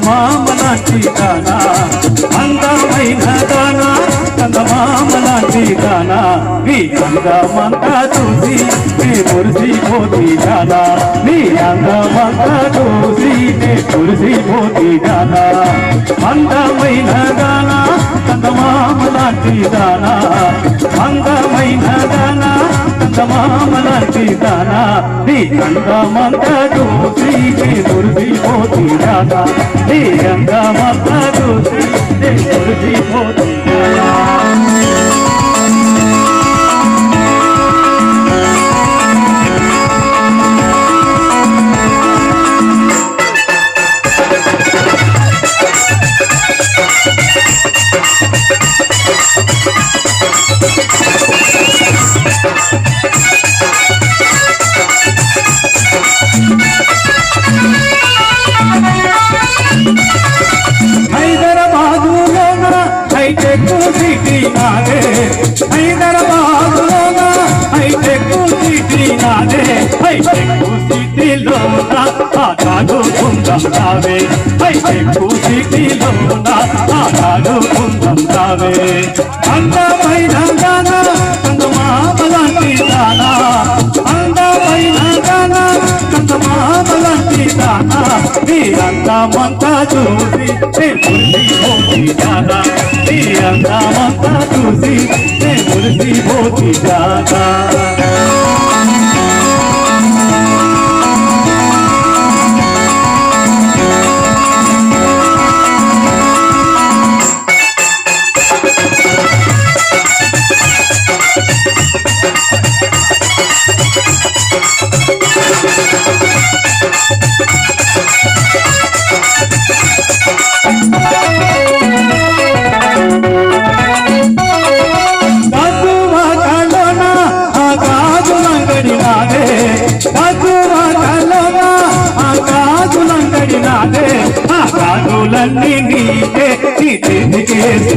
చందమామ దానా అందమైన దానా చందమామ లాంటి దానా నీ అందమంతా చూసి నీ మురిసిపోతి దానా నీ అందమంతా చూసి నీ మురిసిపోతి దానా అందమైన దానా చందమామ దానా అందమైన దానా నీ అందమంతా చూసి నీ మురిసిపోతి నీ అందమంతా చూసి నీ కుందం అయితే హైటెక్ సిటీలోన ఆటాడు కుందం రావే అందమైన గాన చందమామలాంటి దానా అందమైన కందమా చందమామలాంటి దానా నీ అందమంతా చూసి నే మురిసిపోతి దానా నీ అందమంతా చూసి నే మురిసిపోతి పోతి దానా రాజులన్నీ నీకే నీ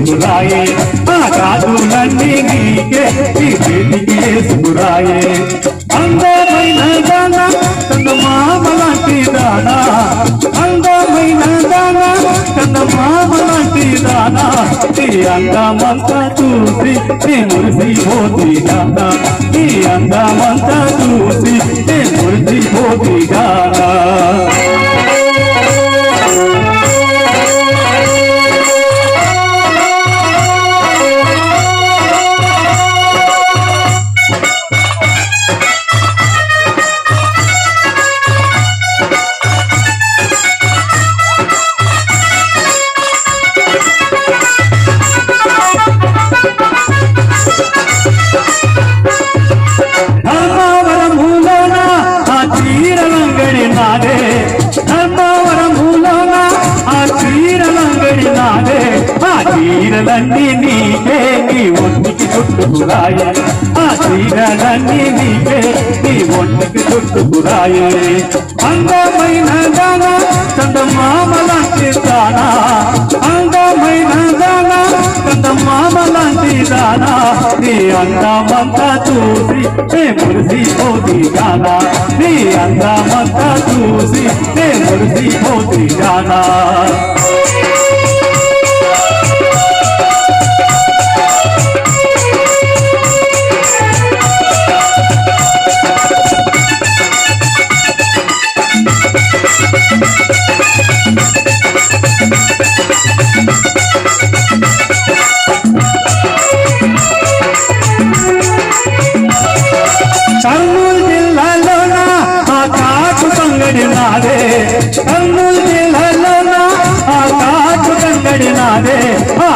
సురాయే ఆ రాజులన్నీ నీకే నీ సురాయే అందమైన దానా తన మామలాంటి దానా. అందమైన దానా తన మామలాంటి దానా. నీ అందమంతా చూసి నీ మురిసిపోతి దానా. నీ అందమంతా చూసి నీ మురిసిపోతి గానా చీరలన్నీ నీకే నీ ఒంటికి చుట్టుకురాయ ఆ చీరలన్నీ నీకే నీ ఒంటికి చుట్టుకురాయ అందమైన దాన చందమామ లాంటి దానా. అందమైన దానా చందమామ లాంటి దానా. నీ అందమంతా చూసి నే మురిసిపోతి గానా నీ అందమంతా చూసి నే మురిసిపోతి గానా కర్నూలు జిల్లాలోన ఆ కాటు సంగడి నాదే కర్నూలు జిల్లాలోన ఆ కాటు సంగడి నాదే ఆ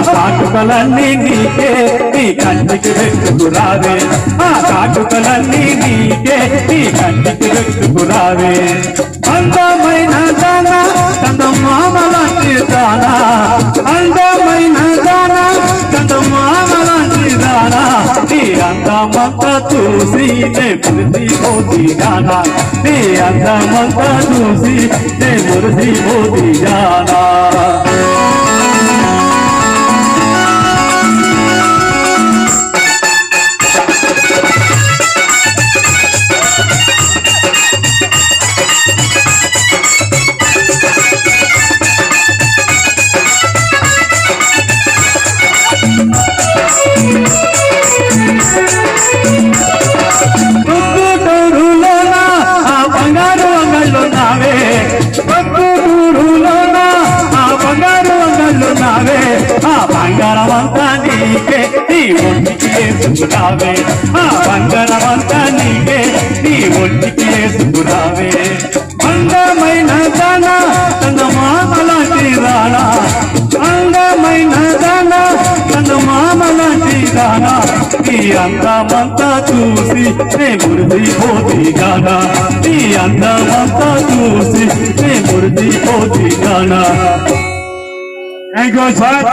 కాటుకలన్నీ నీకే నీ కంటికి వెతుకురావే ఆ కాటుకలన్నీ నీకే నీ కంటికి వెతుకురావే అందమైన దాన చందమామ లాంటి దానా. అందమైన దానా చందమామ లాంటి దానా. నీ అందమంతా చూసి నే మురిసిపోతి గానా నీ అందమంతా చూసి నే మురిసిపోతి గానా బంగారమంతా నీకే నీ ఒంటికి ఆ బంగారమంతా నీకే నీ ఒంటికి వేసుకున్నా నీ అందమంతా చూసి నే మురిదిపోతి గానా నీ అందమంతా చూసి నే మురిదిపోతి గానా థ్యాంక్ యూ సార్.